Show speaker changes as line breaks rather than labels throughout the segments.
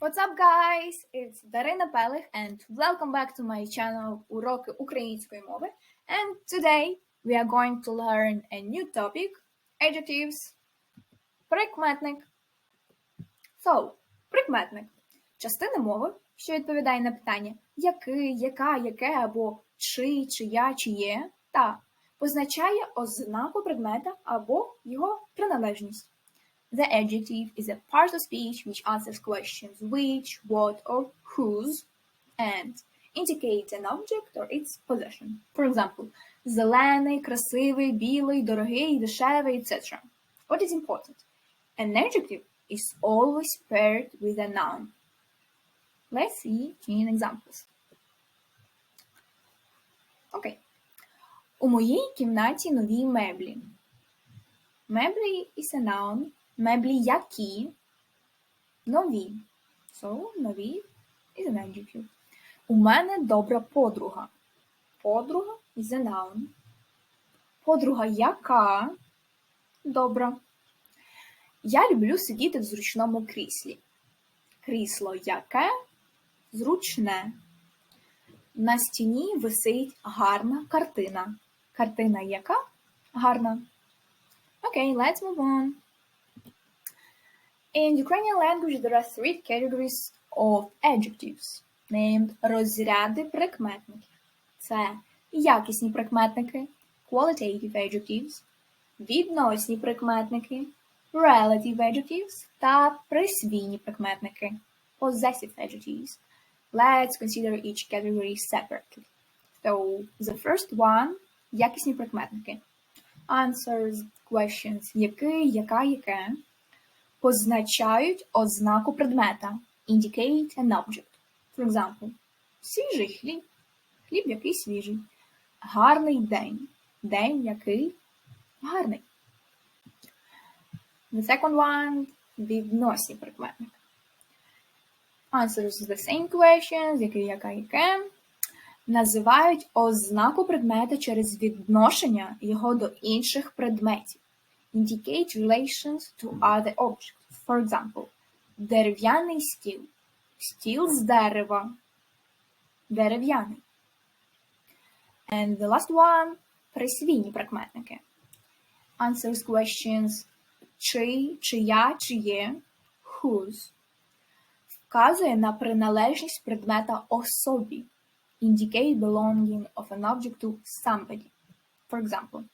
What's up, guys? It's Дарина Пелих, and welcome back to my channel Уроки української мови. And today we are going to learn a new topic, adjectives. Прикметник. So, прикметник. Частина мови, що відповідає на питання який, яка, яке або чи, чия, чиє, та позначає ознаку предмета або його приналежність. The adjective is a part of speech which answers questions which, what, or whose, and indicates an object or its possession. For example, зелений, красивий, білий, дорогий, дешевий, etc. What is important? An adjective is always paired with a noun. Let's see in examples. Окей. У моїй кімнаті нові меблі. Меблі is a noun. Меблі які? Нові. So, нові is an adjective. У мене добра подруга. Подруга is a noun. Подруга яка? Добра. Я люблю сидіти в зручному кріслі. Крісло яке? Зручне. На стіні висить гарна картина. Картина яка? Гарна. Okay, let's move on. In Ukrainian language, there are three categories of adjectives named розряди прикметників. Це якісні прикметники, qualitative adjectives, відносні прикметники, relative adjectives та присвійні прикметники, possessive adjectives. Let's consider each category separately. So, the first one – якісні прикметники. Answers questions який, яка, яке позначають ознаку предмета indicate an object. For example, свіжий хліб, хліб який свіжий, гарний день, день який гарний. The second one відносні прикметник. Answers the same questions, який, яка, яке. Називають ознаку предмета через відношення його до інших предметів. Indicate relations to other objects. For example, дерев'яний стіл. Стіл з дерева. Дерев'яний. And the last one присвійні прикметники. Answers questions чий, чия, чиє, whose. Вказує на приналежність предмета особі. Indicate belonging of an object to somebody. For example,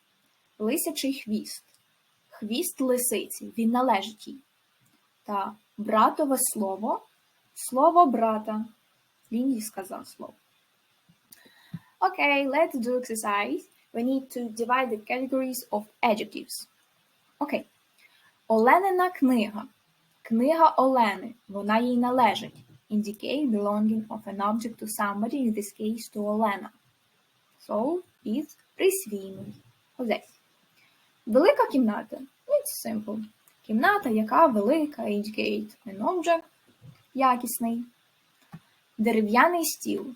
лисячий хвіст. Хвіст лисиці, він належить їй. Та братове слово, слово брата. Їй сказав слово. Okay, let's do exercise. We need to divide the categories of adjectives. Окей. Оленина книга. Книга Олени. Вона їй належить. Indicate belonging of an object to somebody, in this case to Олена. So, is присвійний. Ось. Велика кімната. It's simple. Кімната, яка велика, an object. Якісний. Дерев'яний стіл.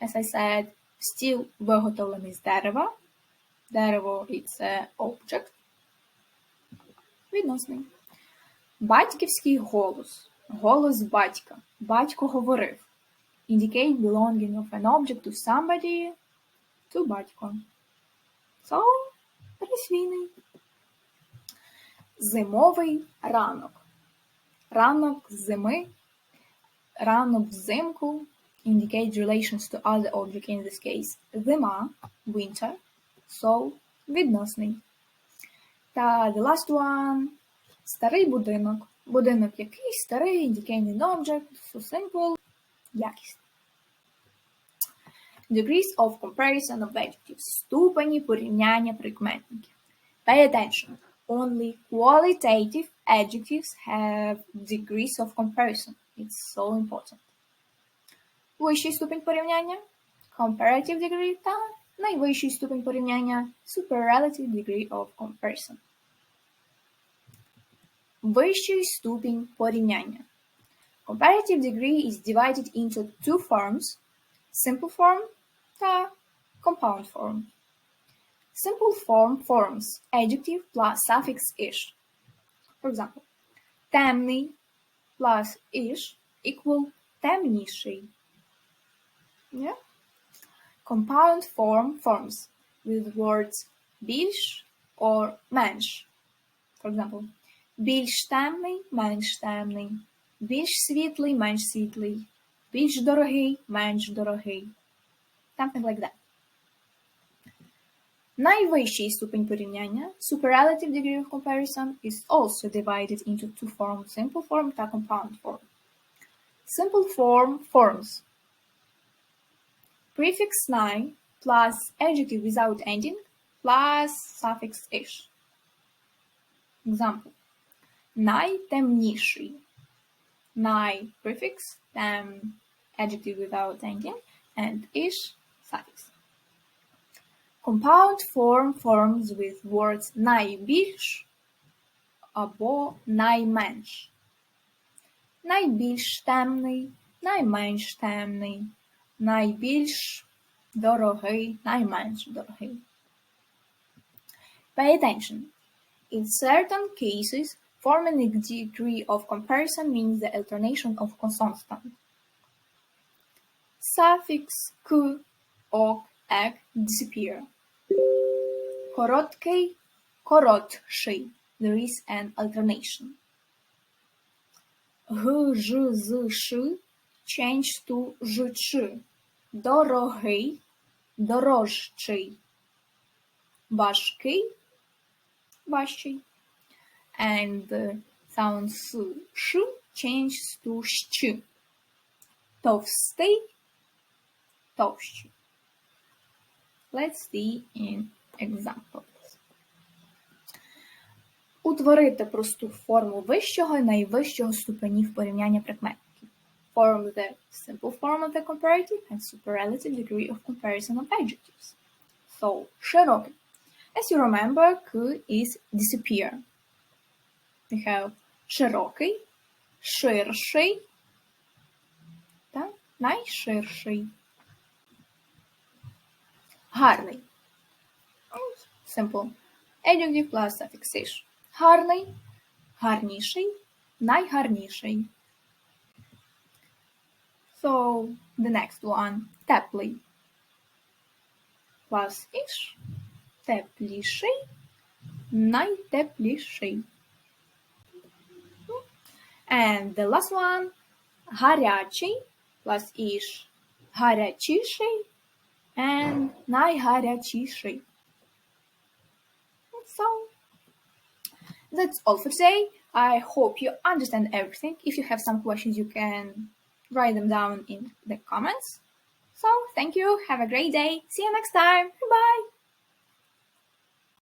As I said, стіл виготовлений з дерева. Дерево it's a object. Відносний. Батьківський голос. Голос батька. Батько говорив. Indicate belonging of an object to somebody to батько. So, присвійний. Зимовий ранок. Ранок зими. Ранок взимку. Indicate relations to other object in this case. Зима. Winter. So, відносний. Та the last one. Старий будинок. Будинок який старий, indicate an object, so simple, якісний. Degrees of comparison of adjectives. Ступені порівняння прикметників. Pay attention. Only qualitative adjectives have degrees of comparison. It's so important. Вищий ступінь порівняння comparative degree та найвищий ступінь порівняння superlative degree of comparison. Вищий ступінь порівняння. Comparative degree is divided into two forms simple form та compound form. Simple form forms adjective plus suffix ish. For example, темний, plus ish equal темніший. Yeah? Compound form forms with words більш or менш. For example, більш темний, менш темний, більш світлий, менш світлий, більш дорогий, менш дорогий. Something like that. Najwyższy stupień porównania (superlative degree of comparison) is also divided into two forms: simple form and compound form. Simple form forms prefix 9 plus adjective without ending plus suffix -ish. Example. Najtemniejszy. Naj prefix, tem adjective without ending, and ish suffix. Compound form forms with words найбільш або найменш. Найбільш темний, найменш темний, найбільш дорогий, найменш дорогий. Pay attention. In certain cases, forming a degree of comparison means the alternation of consonants. Suffix k, ok, ek disappear. Короткий, коротший. There is an alternation. Г, ж, з, ш change to ж, ч. Дорогий, дорожчий. Важкий, важчий. And uh, sound с, ш changes to щ. Товстий, товщий. Let's see in examples. Утворити просту форму вищого і найвищого ступенів порівняння прикметників. Form the simple form of the comparative and superlative degree of comparison of adjectives. So, широкий. As you remember, K is disappear. We have широкий, ширший, та найширший. Гарний. Simple. Adjective plus suffix ish. Гарний, гарніший, найгарніший. So, the next one. Теплий. Plus ish. Тепліший, найтепліший. And the last one. Гарячий plus ish. Гарячіший and Niharachishi. So that's all for today. I hope you understand everything. If you have some questions, you can write them down in the comments. So thank you. Have a great day. See you next time. Bye.